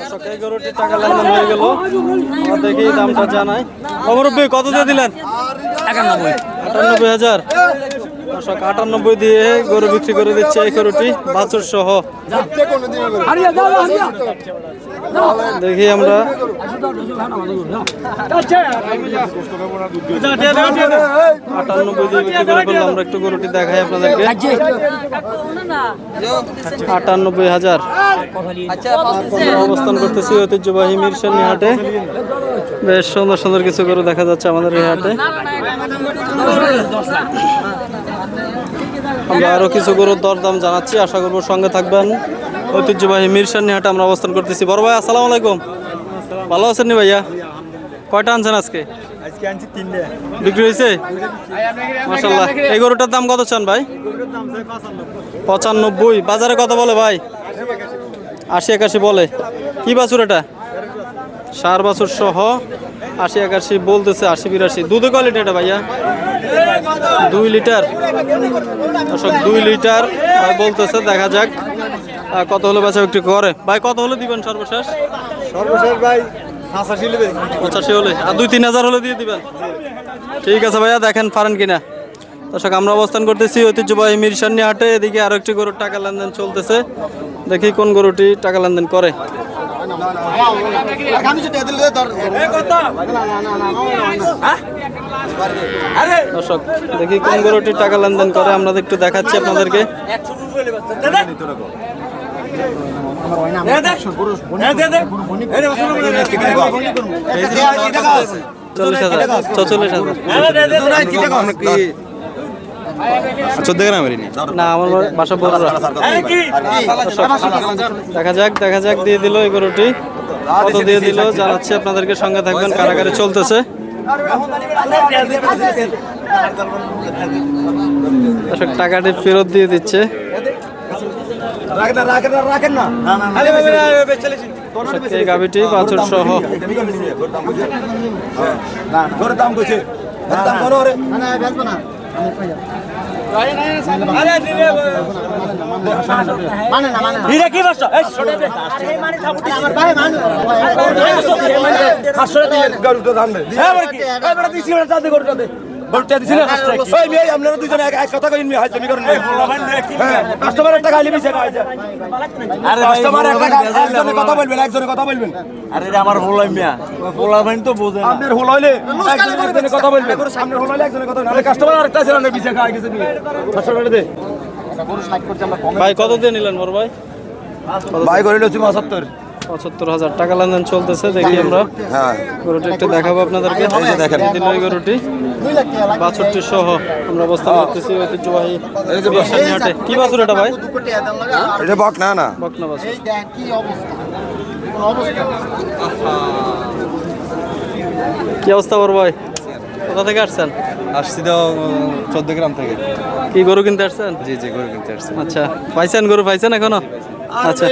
দর্শক, এই গরুটির টাকা লেনদেন হয়ে গেল। দেখি দামটা জানাই অমরব্বী কত দিয়ে দিলেন? আটানব্বই হাজার। দর্শক, আটানব্বই দিয়ে গরু বিক্রি করে দিচ্ছে এই গরুটি, বাছুর সহ। দেখি আমরা। আটানব্বই দিয়ে বিক্রি করে ফেললাম, আমরা একটু গরুটি দেখাই আপনাদেরকে। আটানব্বই হাজার। অবস্থান করতেছি ঐতিহ্যবাহী মিরসানি হাটে। বেশ সুন্দর সুন্দর কিছু গরু দেখা যাচ্ছে আমাদের এই হাটে। আমরা আরও কিছু গরুর দরদাম জানাচ্ছি। আশা করব সঙ্গে থাকবেন। ঐতিহ্যবাহী মিরসানি হাটে আমরা অবস্থান করতেছি। বড় ভাই আসসালামু আলাইকুম। ভালো আছেন নি ভাইয়া? কয়টা আনছেন আজকে? আজকে বিক্রি হয়েছে? মাসাল্লাহ এই গরুটার দাম কত চান ভাই? পঁচানব্বই। বাজারে কত বলে ভাই? আশি একাশি বলে। কি বাছুর এটা? সার বাছুর সহ আশি একাশি বলতেছে আশি বিরাশি। দুধে কোয়ালিটি এটা ভাইয়া? দুই লিটার। দর্শক দুই লিটার বলতেছে দেখা যাক কত হলে বাচ্চা বিক্রি করে। ভাই কত হলে দিবেন সর্বশেষ? সর্বশেষ ভাই পঁচাশি হলে আর দুই তিন হাজার হলে দিয়ে দিবেন? ঠিক আছে ভাইয়া দেখেন পারেন কিনা। দর্শক আমরা অবস্থান করতেছি ঐতিহ্যবাহী মিরসানি হাটে। এদিকে আরও একটি গরুর টাকা লেনদেন চলতেছে। দেখি কোন গরুটি টাকা লেনদেন করে। দর্শক, দেখি কোন গরুটি টাকা লেনদেন করে, আমরা একটু দেখাচ্ছি আপনাদেরকে। চল্লিশ হাজার চল্লিশ হাজার। চোদ্দ গ্রামের না আমার বাসা বড়রা দেখা যাক দেখা যাক দিয়ে দিল এই গরুটি। কত দিয়ে দিল জানাচ্ছি আপনাদেরকে সঙ্গে থাকবেন কারাগারে চলতেছে। টাকাটি ফেরত দিয়ে দিচ্ছে। গাভিটি বাছুর সহ দাম দাম মানে দিয়ে গরুটা দাম দে হ্যাঁ এবার দিছি না। চাঁদে গরুটা দে গরুটা দিছি না ওই মেয়ে আপনারা দুজনে এক এক কথা কইন মেয়ে হাইতে মি করেন। হ্যাঁ কাস্টমার একটা গালি মিছে গাইছে আরে কাস্টমার একটা গালি একজনে কথা বলবেন একজনে কথা বলবেন। আরে রে আমার ভোলাই মিয়া। ভোলা ভাই তো বোঝে না। আপনার হল হইলে একজনে কথা বলবেন। সামনে হল হইলে একজনে কথা আরে কাস্টমার আরেকটা ছিল না মিছে গাই গেছে নিয়ে। দে। ভাই কত দিয়ে নিলেন বড় ভাই? ভাই করে লছি 75 পঁচাত্তর হাজার টাকা লেনদেন চলতেছে দেখি আমরা। হ্যাঁ। গরুটি একটু দেখাবো আপনাদেরকে। এই দেখেন। এই গরুটি বাছুরটি সহ আমরা অবস্থান করতেছি ঐতিহ্যবাহী হাটে। কি বাছুর এটা ভাই? এটা বক না না। বকনা বাছুর। কি অবস্থা? বড় ভাই? কোথা থেকে আসছেন? আসছি তো চোদ্দ গ্রাম থেকে। কি গরু কিনতে আসছেন? জি জি গরু কিনতে আসছেন আচ্ছা পাইছেন গরু পাইছেন এখনও? আচ্ছা।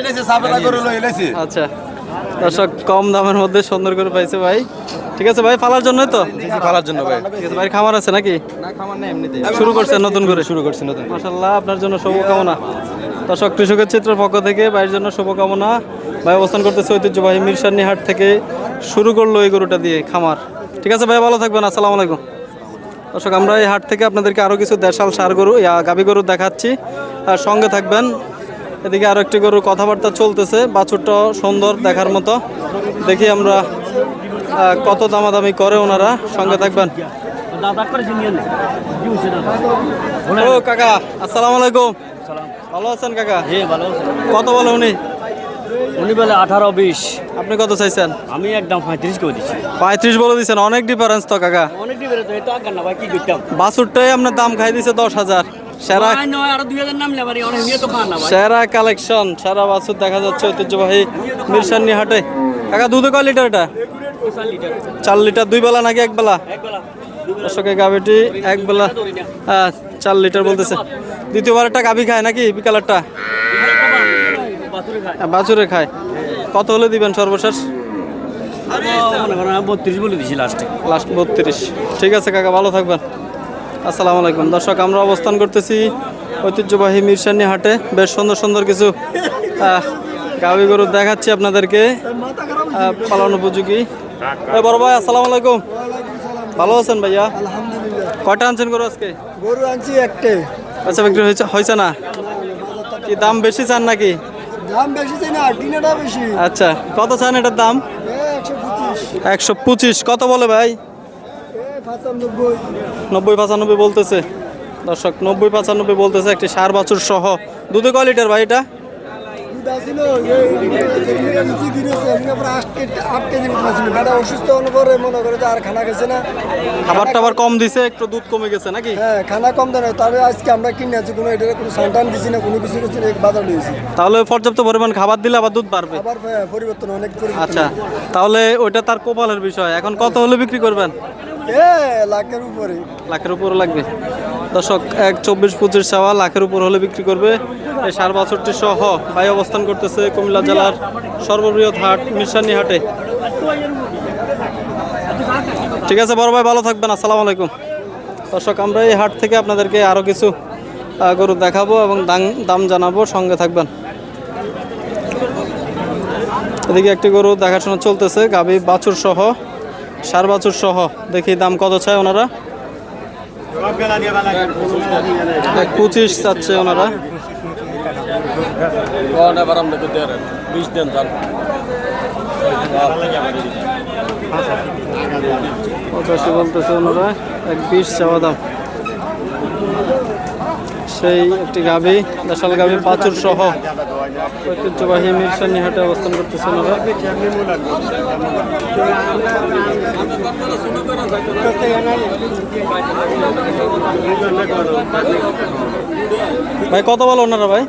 আচ্ছা। দর্শক কম দামের মধ্যে সুন্দর করে পাইছে ভাই। ঠিক আছে ভাই ফালার জন্যই তো? পালার জন্য ভাই। ঠিক আছে ভাই খামার আছে নাকি? শুরু করছেন নতুন করে? শুরু করছি নতুন মাসাল্লাহ আপনার জন্য শুভকামনা। দর্শক কৃষকের চিত্রের পক্ষ থেকে ভাইয়ের জন্য শুভকামনা। ভাই অবস্থান করতেছে ঐতিহ্যবাহী মিরসানি হাট থেকে শুরু করল এই গরুটা দিয়ে খামার। ঠিক আছে ভাই ভালো থাকবেন আসসালামু আলাইকুম। দর্শক আমরা এই হাট থেকে আপনাদেরকে আরও কিছু দেশাল সার গরু গাভী গরু দেখাচ্ছি। আর সঙ্গে থাকবেন এদিকে আরও একটি গরুর কথাবার্তা চলতেছে বাছুরটা সুন্দর দেখার মতো। দেখি আমরা কত দামাদামি করে ওনারা। সঙ্গে থাকবেন। ও কাকা আসসালামু আলাইকুম। ভালো আছেন কাকা? কত বলে উনি? উনি বলে আঠারো বিশ। আপনি কত চাইছেন? আমি একদম পঁয়ত্রিশ করে দিচ্ছি। পঁয়ত্রিশ বলে দিচ্ছেন অনেক ডিফারেন্স তো কাকা। অনেক দিবে তো না ভাই কি করতাম? বাছুরটাই আপনার দাম খাই দিছে দশ হাজার। সেরা সেরা কালেকশন সেরা বাছুর দেখা যাচ্ছে ঐতিহ্যবাহী মিরসান্নি হাটে কাকা দুধে কয় লিটার এটা? চার লিটার দুই বেলা নাকি এক বেলা? একবেলা দর্শকে গাভিটি এক বেলা হ্যাঁ, চার লিটার বলতেছে। দ্বিতীয়বার একটা গাভি খায় নাকি বিকালেরটা বাছুরে খায় হ্যাঁ, বাছুরে খায়। কত হলে দিবেন সর্বশেষ? বত্রিশ বলে দিছি লাস্টে লাস্ট বত্রিশ। ঠিক আছে কাকা ভালো থাকবেন। আসসালামু আলাইকুম। দর্শক আমরা অবস্থান করতেছি ঐতিহ্যবাহী মিরসানি হাটে। বেশ সুন্দর সুন্দর কিছু গাভী গরু দেখাচ্ছি আপনাদেরকে পালন উপযোগী। বড় ভাই আসসালামু আলাইকুম। ভালো আছেন ভাইয়া? কয়টা আনছেন গরু আজকে? গরু আনছি একটে আচ্ছা বিক্রি হয়েছে হয়েছে না? কি দাম বেশি চান নাকি? দাম বেশি চাই না টিনাটা বেশি। আচ্ছা কত চান এটার দাম? একশো পঁচিশ। কত বলে ভাই? নব্বই পঁচানব্বই বলতেছে। দর্শক নব্বই পঁচানব্বই বলতেছে একটি সার বাছুর সহ। দুধে কয় লিটার ভাই এটা? মনে খাবার টাবার কম দিছে একটু দুধ কমে গেছে নাকি? হ্যাঁ খানা কম দেয় না আজকে আমরা কিনে আছি কোনো এটা কোনো সান্টান দিছি না কোনো কিছু কিছু বাজার নিয়েছি তাহলে পর্যাপ্ত পরিমাণ খাবার দিলে আবার দুধ বাড়বে। আবার হ্যাঁ, পরিবর্তন অনেক আচ্ছা তাহলে ওইটা তার কপালের বিষয়। এখন কত হলে বিক্রি করবেন? লাখের উপরে। লাখের উপরে লাগবে। দর্শক, এক চব্বিশ পঁচিশ চাওয়া লাখের উপর হলে বিক্রি করবে। এই সার বছরটি সহ ভাই অবস্থান করতেছে কুমিল্লা জেলার সর্ববৃহৎ হাট, মিশানি হাটে। ঠিক আছে, বড় ভাই, ভালো থাকবেন। আসসালামু আলাইকুম। দর্শক, আমরা এই হাট থেকে আপনাদেরকে আরও কিছু গরু দেখাবো এবং দাম- দাম জানাব। সঙ্গে থাকবেন। এদিকে একটি গরু দেখাশোনা চলতেছে, গাভী বাছুর সহ। সার বাছুর সহ। দেখি দাম কত চায় ওনারা? এক পঁচিশ চাচ্ছে ওনারা। পঁচাশি বলতেছে ওনারা, এক বিশ চাওয়া দাম। সেই একটি গাভী, দেশাল গাভী পাঁচুর সহ ঐতিহ্যবাহী মিরসানি হাটে অবস্থান করতেছে ভাই, কত বলো ওনারা ভাই?